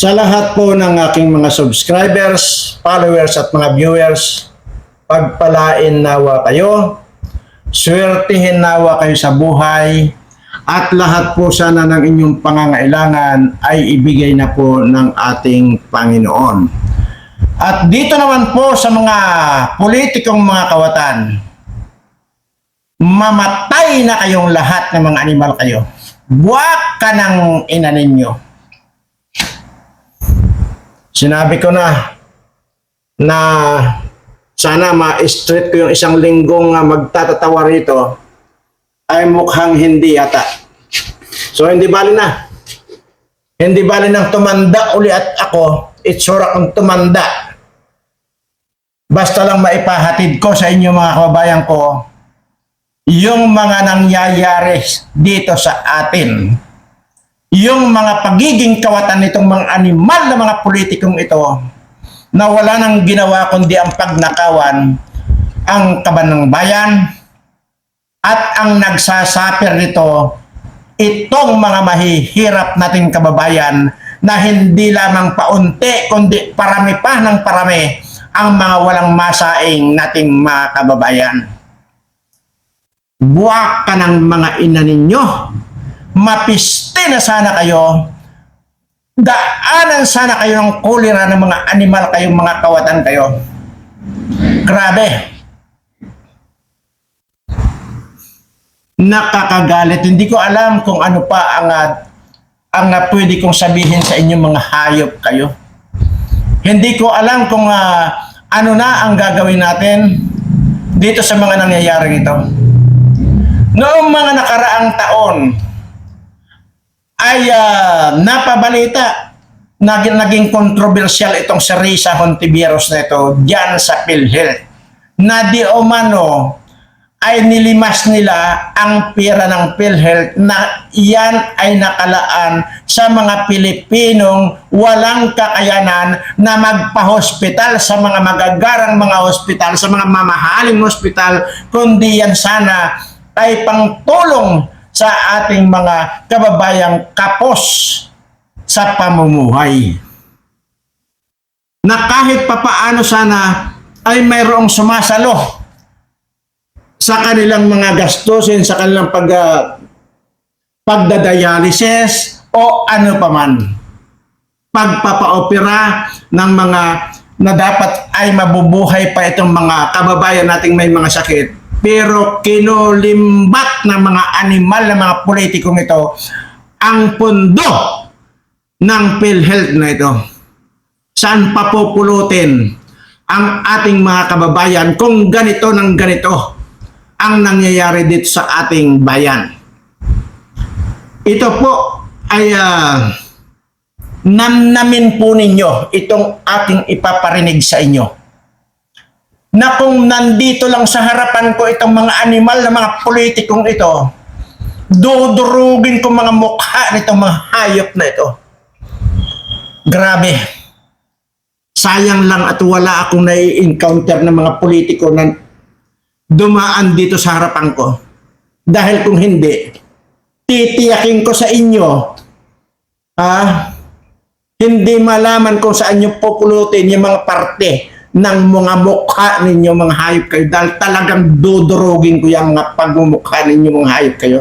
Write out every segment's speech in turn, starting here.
Sa lahat po ng aking mga subscribers, followers at mga viewers, pagpalain nawa kayo, swertihin nawa kayo sa buhay, at lahat po sana ng inyong pangangailangan ay ibigay na po ng ating Panginoon. At dito naman po sa mga politikong mga kawatan, mamatay na kayong lahat ng mga animal kayo. Buwak ka ng ina ninyo. Sinabi ko na na sana ma-street ko yung isang linggong uh, magtatatawa rito ay mukhang hindi yata. So hindi bali na. Hindi bali nang tumanda uli at ako, itsura kong tumanda. Basta lang maipahatid ko sa inyo mga kababayan ko yung mga nangyayari dito sa atin. Yung mga pagiging kawatan nitong mga animal na mga politikong ito na wala nang ginawa kundi ang pagnakawan ang kaban ng bayan at ang nagsasapir nito itong mga mahihirap nating kababayan na hindi lamang paunti kundi parami pa ng parami ang mga walang masaing nating mga kababayan. Buwak ka ng mga ina ninyo. Mapiste na sana kayo. Daanan sana kayo ng kulira ng mga animal kayong mga kawatan kayo. Grabe. Nakakagalit. Hindi ko alam kung ano pa ang ah, ang ah, pwede kong sabihin sa inyong mga hayop kayo. Hindi ko alam kung ah, ano na ang gagawin natin dito sa mga nangyayari ito. Noong mga nakaraang taon ay ah, napabalita naging, naging controversial itong si Risa Hontiveros na ito diyan sa PhilHealth na di umano ay nilimas nila ang pera ng PhilHealth na iyan ay nakalaan sa mga Pilipinong walang kakayanan na magpa-hospital sa mga magagarang mga hospital, sa mga mamahaling hospital, kundi yan sana ay pangtulong sa ating mga kababayang kapos sa pamumuhay. Na kahit papaano sana ay mayroong sumasalo sa kanilang mga gastusin, sa kanilang pag, uh, pagdadialysis o ano paman. Pagpapaopera ng mga na dapat ay mabubuhay pa itong mga kababayan nating may mga sakit. Pero kinulimbat ng mga animal na mga politikong ito ang pundo ng PhilHealth na ito. Saan papupulutin ang ating mga kababayan kung ganito ng ganito ang nangyayari dito sa ating bayan. Ito po ay uh, namnamin po ninyo itong ating ipaparinig sa inyo. Na kung nandito lang sa harapan ko itong mga animal na mga politikong ito, dudurugin ko mga mukha nitong mga hayop na ito. Grabe. Sayang lang at wala akong nai-encounter ng mga politiko na dumaan dito sa harapan ko. Dahil kung hindi, titiyakin ko sa inyo, ah, hindi malaman kung saan nyo pupulutin yung mga parte ng mga mukha ninyo mga hayop kayo dahil talagang dudurugin ko yung mga pagmumukha ninyo mga hayop kayo.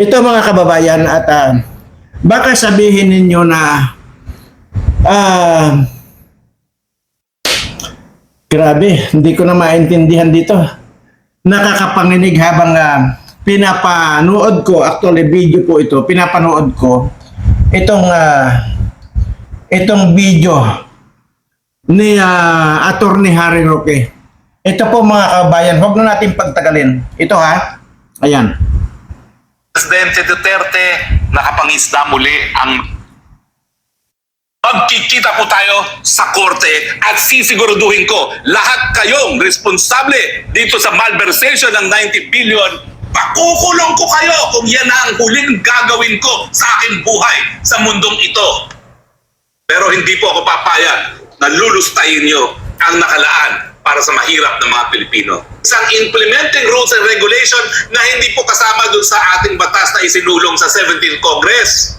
Ito mga kababayan at uh, baka sabihin ninyo na uh, Grabe, hindi ko na maintindihan dito. Nakakapanginig habang uh, pinapanood ko, actually video po ito, pinapanood ko itong uh, itong video ni uh, Attorney Harry Roque. Ito po mga kabayan, huwag na natin pagtagalin. Ito ha, ayan. Presidente Duterte nakapangisda muli ang Magkikita po tayo sa korte at sisiguraduhin ko lahat kayong responsable dito sa malversation ng 90 billion. Pakukulong ko kayo kung yan na ang huling gagawin ko sa aking buhay sa mundong ito. Pero hindi po ako papayag na lulustayin nyo ang nakalaan para sa mahirap ng mga Pilipino. Isang implementing rules and regulation na hindi po kasama dun sa ating batas na isinulong sa 17th Congress.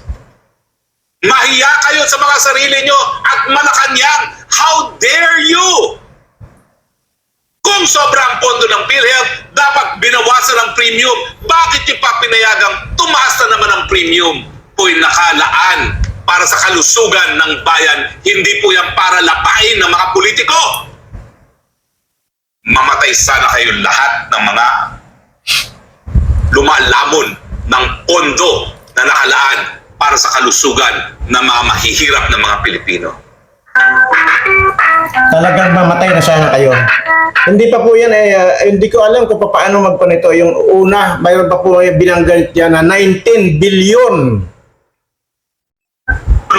Mahiya kayo sa mga sarili nyo at Malacanang. How dare you? Kung sobrang pondo ng PhilHealth, dapat binawasan ang premium. Bakit yung pa pinayagang tumaas na naman ang premium? Po'y nakalaan para sa kalusugan ng bayan. Hindi po yan para lapain ng mga politiko. Mamatay sana kayo lahat ng mga lumalamon ng pondo na nakalaan para sa kalusugan ng mga mahihirap ng mga Pilipino. Talagang mamatay na sana kayo. Hindi pa po yan eh, ah, hindi ko alam kung paano magpanito. Yung una, mayroon pa po binanggalit yan na 19 billion.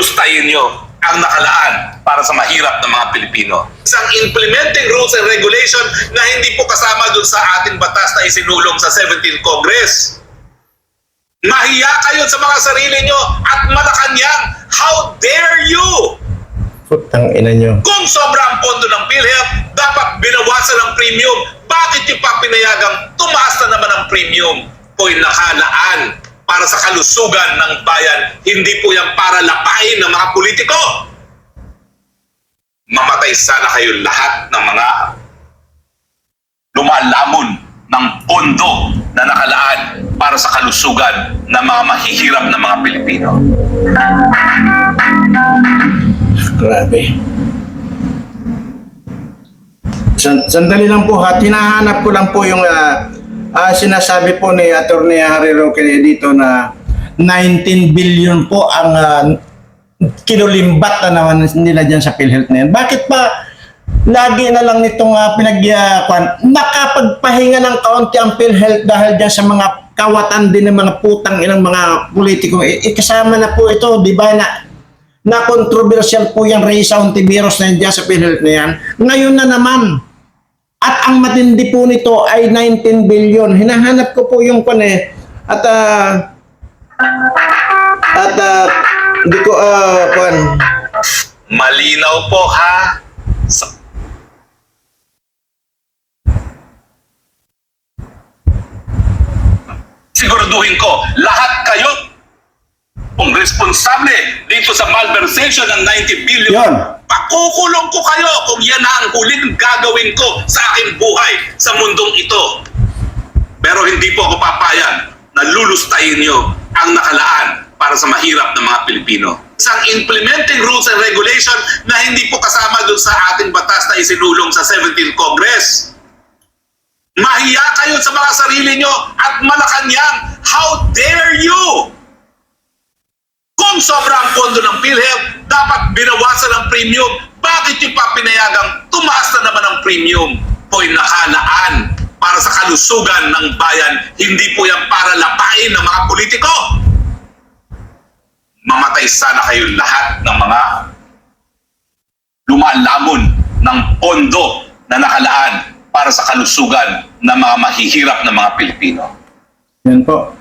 Lustayin nyo ang nakalaan para sa mahirap ng mga Pilipino. Isang implementing rules and regulation na hindi po kasama dun sa ating batas na isinulong sa 17th Congress. Mahiya kayo sa mga sarili nyo at Malacanang. How dare you? Putang ina nyo. Kung sobra ang pondo ng PhilHealth, dapat binawasan ang premium. Bakit yung pa pinayagang tumaas na naman ang premium? Po'y nakalaan para sa kalusugan ng bayan. Hindi po yan para lapain ng mga politiko. Mamatay sana kayo lahat ng mga lumalamon ng pondo na nakalaan para sa kalusugan ng mga mahihirap na mga Pilipino. Grabe. San- sandali lang po ha, tinahanap ko lang po yung ah, ah, sinasabi po ni Atty. Harry Roque dito na 19 billion po ang ah, kinulimbat na naman nila dyan sa PhilHealth na yan. Bakit pa lagi na lang nitong uh, pinagyakuan, nakapagpahinga ng kaunti ang PhilHealth dahil dyan sa mga kawatan din ng mga putang ilang mga politiko. Eh, eh, kasama na po ito, di ba na na controversial po yung Ray Ontiveros na yan sa PhilHealth na yan. Ngayon na naman. At ang matindi po nito ay 19 billion. Hinahanap ko po yung pan eh. At ah at ah, hindi ko ah pan. Malinaw po ha. Sa- Siguraduhin ko, lahat kayo responsable dito sa malversation ng 90 billion, Yon. pakukulong ko kayo kung yan na ang huling gagawin ko sa aking buhay sa mundong ito. Pero hindi po ako papayag na lulustayin nyo ang nakalaan para sa mahirap ng mga Pilipino. Isang implementing rules and regulation na hindi po kasama dun sa ating batas na isinulong sa 17th Congress. Mahiya kayo sa mga sarili nyo at Malacanang. How dare you? Kung sobra ang pondo ng PhilHealth, dapat binawasan ang premium. Bakit yung pa pinayagang tumaas na naman ang premium? Po'y nakalaan para sa kalusugan ng bayan. Hindi po yan para lapain ng mga politiko. Mamatay sana kayo lahat ng mga lumalamon ng pondo na nakalaan para sa kalusugan ng mga mahihirap na mga Pilipino. Yan po.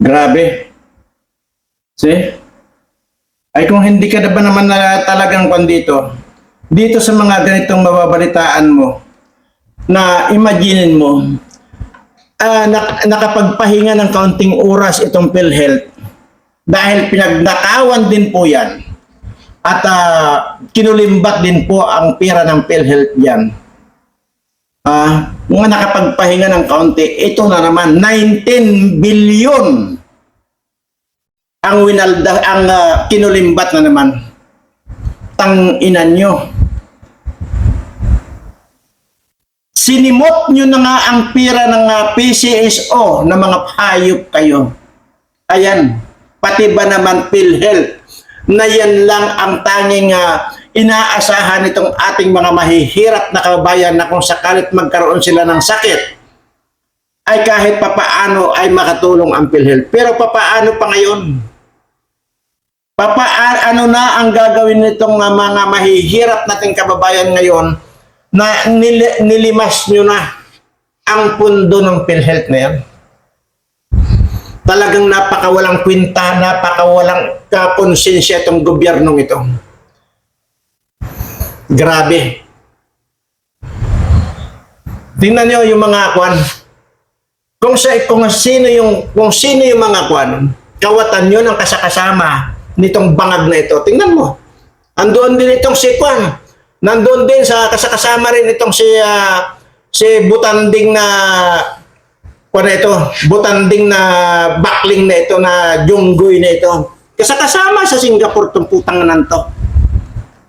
Grabe. See? Ay kung hindi ka na ba naman na talagang kwan dito, dito sa mga ganitong mababalitaan mo, na imaginin mo, ah, nak- nakapagpahinga ng kaunting oras itong PhilHealth dahil pinagnakawan din po yan at ah, kinulimbat din po ang pera ng PhilHealth yan. Ah, mga nakapagpahinga ng kaunti, ito na naman 19 billion ang winalda ang ah, kinulimbat na naman. Tang ina nyo. Sinimot nyo na nga ang pira ng ah, PCSO na mga hayop kayo. Ayan, pati ba naman PhilHealth na yan lang ang tanging ah, inaasahan nitong ating mga mahihirap na kababayan na kung sakalit magkaroon sila ng sakit ay kahit papaano ay makatulong ang PhilHealth. Pero papaano pa ngayon? Papaano na ang gagawin nitong ah, mga mahihirap nating kababayan ngayon na nil- nilimas nyo na ang pundo ng PhilHealth na yan? Talagang napakawalang kwinta, napakawalang kakonsensya itong gobyernong ito. Grabe. Tingnan nyo yung mga kwan. Kung sa kung sino yung kung sino yung mga kwan, kawatan nyo ng kasakasama nitong bangag na ito. Tingnan mo. Andoon din itong si Kwan. Nandoon din sa kasakasama rin itong si ah, si Butanding na Kwan na ito, Butanding na bakling na ito na Junggoy na ito. Kasakasama sa Singapore itong putang to.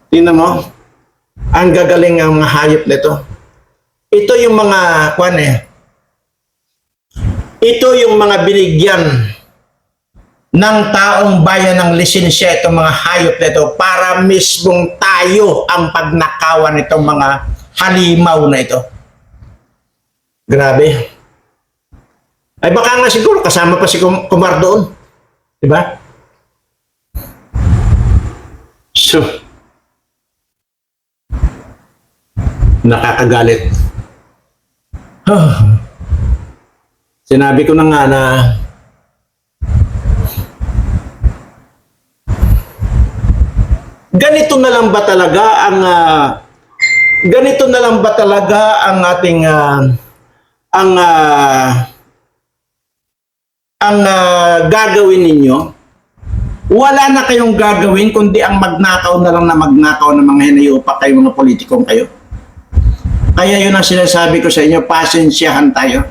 Tingnan mo. Ang gagaling ang mga hayop na ito. Ito yung mga kwan eh. Ito yung mga binigyan ng taong bayan ng lisensya itong mga hayop na ito para mismong tayo ang pagnakawan itong mga halimaw na ito. Grabe. Ay baka nga siguro kasama pa si Kum- Kumar doon. Di ba? So, nakakagalit. Sinabi ko na nga na ganito na lang ba talaga ang ah, ganito na lang ba talaga ang ating ah, ang ah, ang ah, gagawin ninyo? Wala na kayong gagawin kundi ang magnakaw na lang na magnakaw ng mga hinayupa kayo mga politikong kayo. Kaya yun ang sinasabi ko sa inyo, pasensyahan tayo.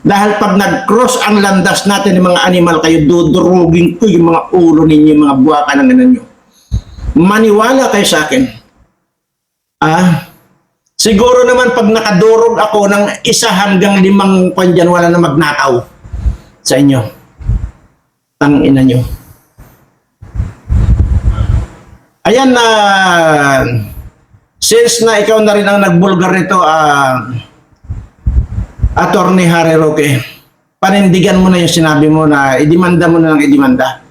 Dahil pag nag-cross ang landas natin ng mga animal kayo, dudurugin ko yung mga ulo ninyo, mga buwaka ng ina nyo. Maniwala kayo sa akin. Ah, siguro naman pag nakadurog ako ng isa hanggang limang kwan dyan, wala na magnakaw sa inyo. Tang ina nyo. Ayan na since na ikaw na rin ang nagbulgar nito, ah, Attorney Harry Roque, panindigan mo na yung sinabi mo na idimanda mo na lang idimanda.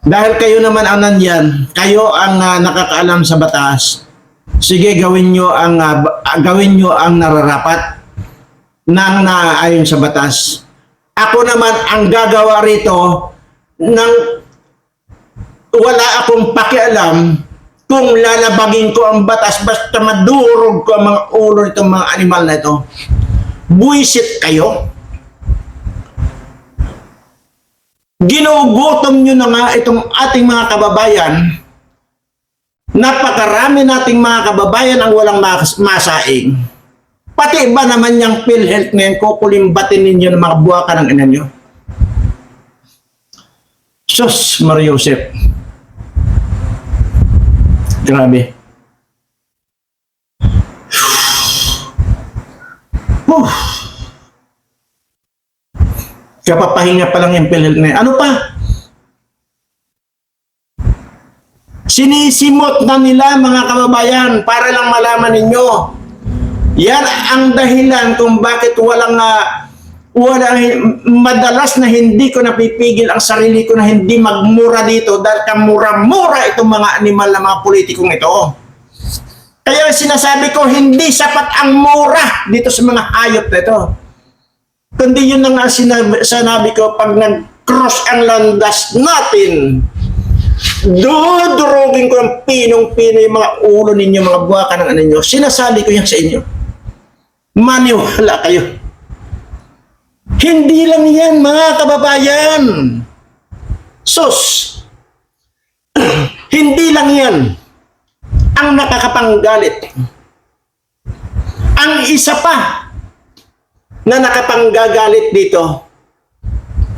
Dahil kayo naman ang nandyan, kayo ang ah, nakakaalam sa batas. Sige, gawin nyo ang ah, gawin nyo ang nararapat nang naayon sa batas. Ako naman ang gagawa rito ng wala akong pakialam kung lalabagin ko ang batas basta madurog ko ang mga ulo nitong mga animal na ito. Buisit kayo. Ginugutom nyo na nga itong ating mga kababayan. Napakarami nating mga kababayan ang walang mas- masaing. Pati ba naman yung PhilHealth ngayon, kukulimbatin ninyo ng mga buwaka ng ina nyo? Sus, Mario Joseph. Grabe. Huh. Kapapahinga pa lang yung PhilHealth na yan. Ano pa? Sinisimot na nila mga kababayan para lang malaman ninyo. Yan ang dahilan kung bakit walang na walang madalas na hindi ko napipigil ang sarili ko na hindi magmura dito dahil kamura-mura itong mga animal na mga politikong ito. Kaya sinasabi ko, hindi sapat ang mura dito sa mga hayop na ito. Kundi yun na nga sinabi, sinabi ko, pag nag-cross ang landas natin, dudurugin ko ng pinong-pino yung mga ulo ninyo, mga buwaka ng ano nyo. Sinasabi ko yan sa inyo. Maniwala kayo. Hindi lang yan, mga kababayan. Sus. Hindi lang yan ang nakakapanggalit. Ang isa pa na nakapanggagalit dito,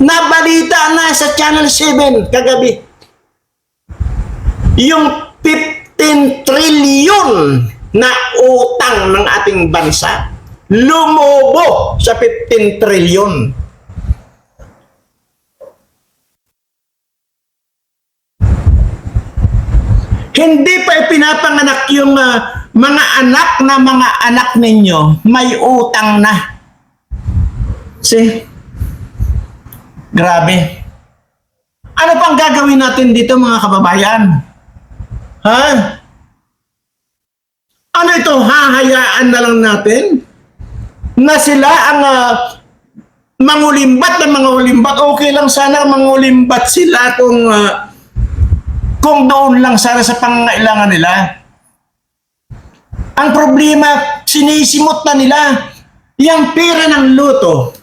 nabalita na sa Channel 7 kagabi. Yung 15 trillion na utang ng ating bansa lumobo sa 15 trillion. Hindi pa ipinapanganak yung ah, mga anak na mga anak ninyo may utang na. See? Grabe. Ano pang gagawin natin dito mga kababayan? Ha? Ano ito? Hahayaan na lang natin? Na sila ang ah, mangulimbat ng mga ulimbat. Okay lang sana mangulimbat sila kung ah, kung doon lang sana sa pangangailangan nila. Ang problema, sinisimot na nila yung pera ng luto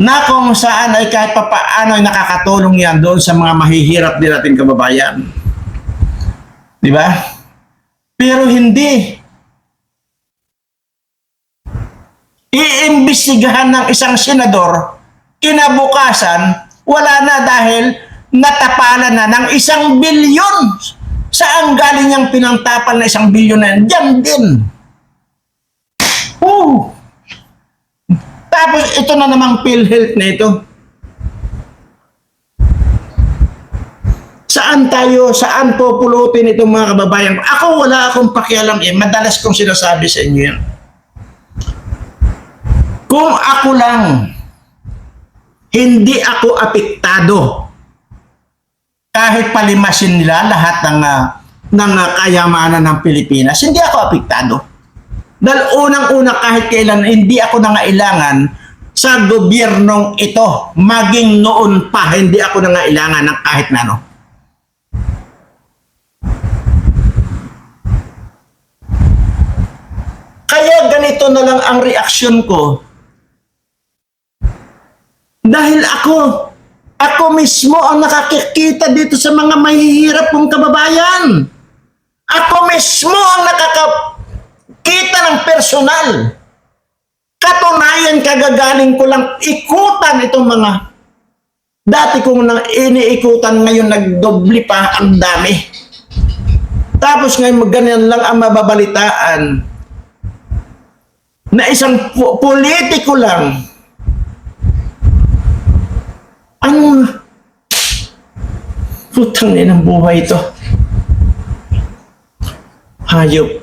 na kung saan ay kahit pa paano ay nakakatulong yan doon sa mga mahihirap din nating kababayan. Di ba? Pero hindi. Iimbestigahan ng isang senador, kinabukasan, wala na dahil natapalan na ng isang bilyon. Saan galing yung pinangtapal na isang bilyon na yan? Diyan din. Tapos ito na namang PhilHealth na ito. Saan tayo, saan pupulutin itong mga kababayan? ko? Ako wala akong pakialam eh. Madalas kong sinasabi sa inyo yan. Kung ako lang, hindi ako apektado. Kahit palimasin nila lahat ng, ah, ng ah, kayamanan ng Pilipinas, hindi ako apektado. Dahil unang-una kahit kailan hindi ako nangailangan sa gobyernong ito. Maging noon pa, hindi ako nangailangan ng kahit na ano. Kaya ganito na lang ang reaksyon ko. Dahil ako, ako mismo ang nakakikita dito sa mga mahihirap kong kababayan. Ako mismo ang nakakakita ng personal. Katunayan kagagaling ko lang ikutan itong mga dati kong nang iniikutan ngayon nagdobli pa ang dami. Tapos ngayon ganyan lang ang mababalitaan na isang po- politiko lang ang putang ng buhay ito. Hayop.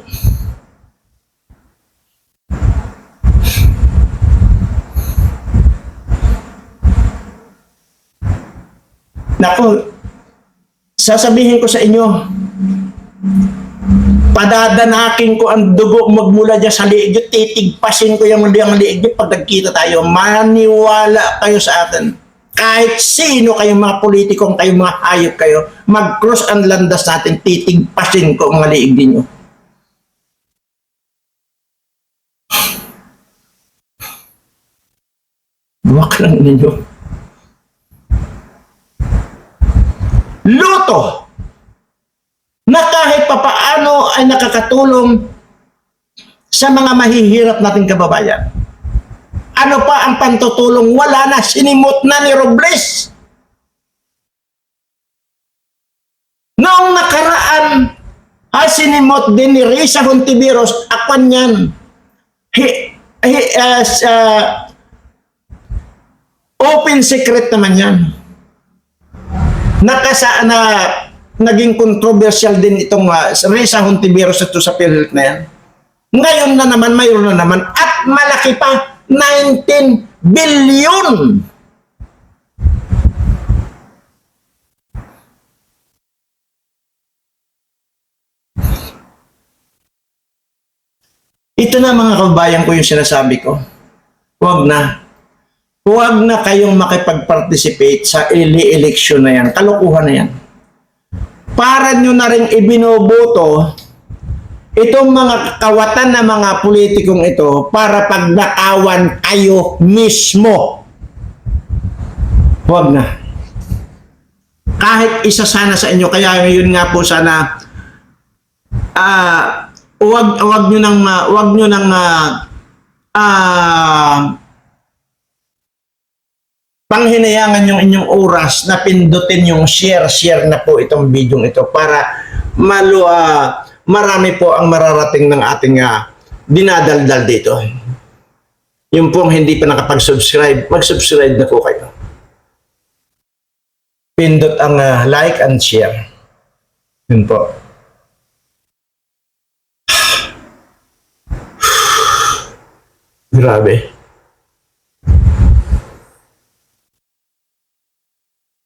Sasabihin ko sa inyo, padadanakin ko ang dugo magmula dyan sa liig nyo, titigpasin ko yung mga liig nyo pag nagkita tayo. Maniwala kayo sa atin. Kahit sino kayong mga politikong kayong mga hayop kayo, mag-cross ang landas natin, titigpasin ko ang liig ninyo. Buwak lang ninyo. Luto! na kahit papaano ay nakakatulong sa mga mahihirap nating kababayan. Ano pa ang pantutulong? Wala na, sinimot na ni Robles. Noong nakaraan, ay sinimot din ni Risa Hontiveros, akwan yan. He, he, uh, open secret naman yan nakasa na naging controversial din itong uh, Reza Hontiveros ito sa PhilHealth na yan. Ngayon na naman, mayroon na naman at malaki pa 19 billion. Ito na mga kababayan ko yung sinasabi ko. Huwag na. Huwag na kayong makipag-participate sa ele-election na yan. Kalokohan na yan. Para nyo na rin ibinoboto itong mga kawatan na mga politikong ito para pagnakawan kayo mismo. Huwag na. Kahit isa sana sa inyo, kaya ngayon nga po sana ah wag wag niyo nang ah, wag niyo nang ah ah, panghinayangan yung inyong oras na pindutin yung share share na po itong video ito para malo ah, marami po ang mararating ng ating ah, dinadaldal dito. Yung pong hindi pa nakapag-subscribe, mag-subscribe na po kayo. Pindot ang ah, like and share. Yun po. Grabe.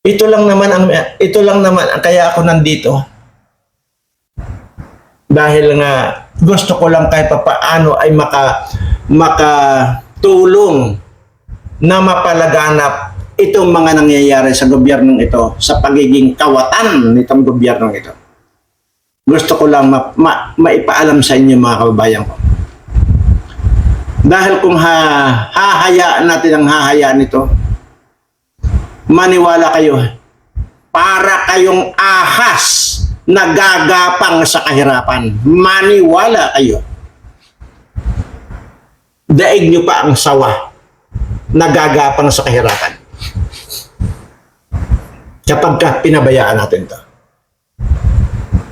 Ito lang naman ang ito lang naman ang kaya ako nandito. Dahil nga gusto ko lang kahit papaano ay maka makatulong na mapalaganap itong mga nangyayari sa gobyernong ito sa pagiging kawatan nitong gobyernong ito. Gusto ko lang ma, ma, maipaalam sa inyo mga kababayan ko. Dahil kung ha, hahayaan natin ang hahayaan nito, maniwala kayo. Para kayong ahas na gagapang sa kahirapan. Maniwala kayo. Daig nyo pa ang sawa na gagapang sa kahirapan. Kapag ka pinabayaan natin to.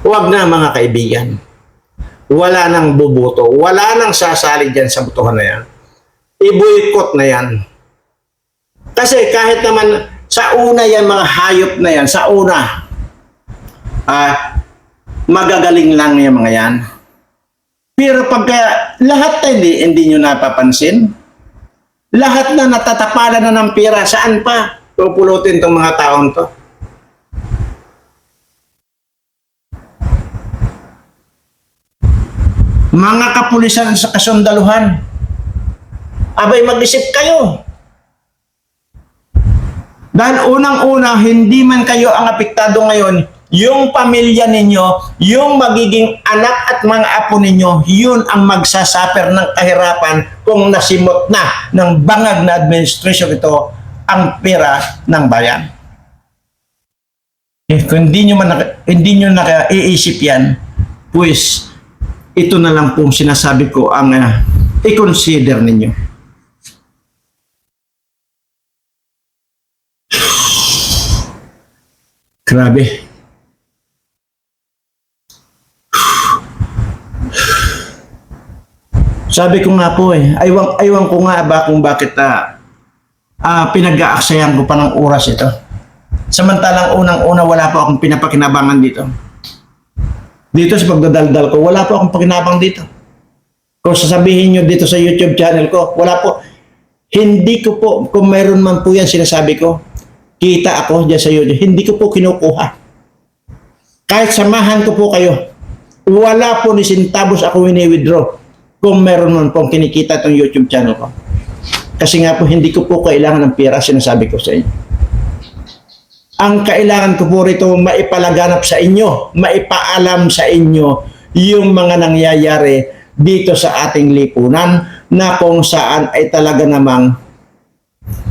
Huwag na mga kaibigan. Wala nang bubuto. Wala nang sasali dyan sa butuhan na yan. I-boycott na yan. Kasi kahit naman sa una yan, mga hayop na yan, sa una, ah, magagaling lang yung mga yan. Pero pagka lahat hindi, hindi nyo napapansin, lahat na natatapalan na ng pera, saan pa pupulutin tong mga taon to? Mga kapulisan sa kasundaluhan, abay mag-isip kayo. Dahil unang-una, hindi man kayo ang apektado ngayon, yung pamilya ninyo, yung magiging anak at mga apo ninyo, yun ang magsasaper ng kahirapan kung nasimot na ng bangag na administration ito ang pera ng bayan. Eh, kung hindi nyo, man, hindi nyo nakaiisip yan, pues ito na lang pong sinasabi ko ang ah, i-consider ninyo. Grabe. Sabi ko nga po eh, aywan, aywan ko nga ba kung bakit ah, ah, pinag-aaksayan ko pa ng oras ito. Samantalang unang-una wala po akong pinapakinabangan dito. Dito sa pagdadaldal ko, wala po akong pakinabang dito. Kung sasabihin nyo dito sa YouTube channel ko, wala po. Hindi ko po, kung meron man po yan sinasabi ko, kita ako dyan sa YouTube, hindi ko po kinukuha. Kahit samahan ko po kayo, wala po ni Sintabos ako wini-withdraw kung meron man pong kinikita itong YouTube channel ko. Kasi nga po, hindi ko po kailangan ng pera, sinasabi ko sa inyo. Ang kailangan ko po rito maipalaganap sa inyo, maipaalam sa inyo yung mga nangyayari dito sa ating lipunan na kung saan ay talaga namang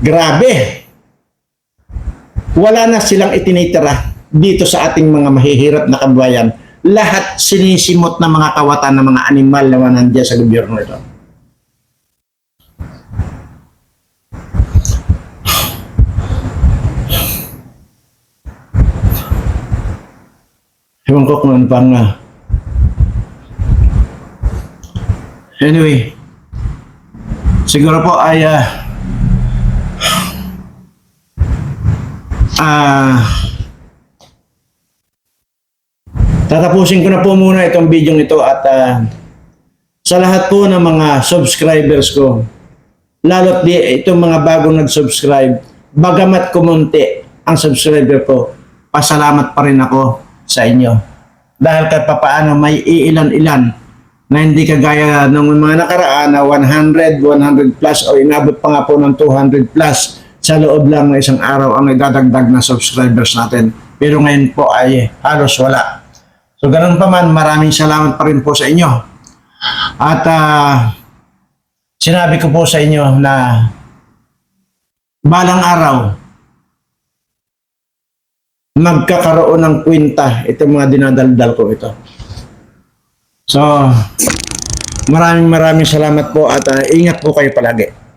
grabe. Wala na silang itinitira dito sa ating mga mahihirap na kabayan. Lahat sinisimot na mga kawatan ng mga animal na nandiyan sa gobyerno ito. Ewan ko kung ano pang... ah. anyway, siguro po ay... ah ah, tatapusin ko na po muna itong video ito at ah, sa lahat po ng mga subscribers ko, lalo't di itong mga bagong nag-subscribe, bagamat kumunti ang subscriber ko, pasalamat pa rin ako sa inyo. Dahil kahit papaano may iilan-ilan na hindi kagaya ng mga nakaraan na 100, 100 plus o inabot pa nga po ng 200 plus sa loob lang ng isang araw ang idadagdag na subscribers natin. Pero ngayon po ay halos wala. So ganun pa man, maraming salamat pa rin po sa inyo. At ah, sinabi ko po sa inyo na balang araw, magkakaroon ng kwenta itong mga dinadaldal ko ito. So, maraming maraming salamat po at ah, ingat po kayo palagi.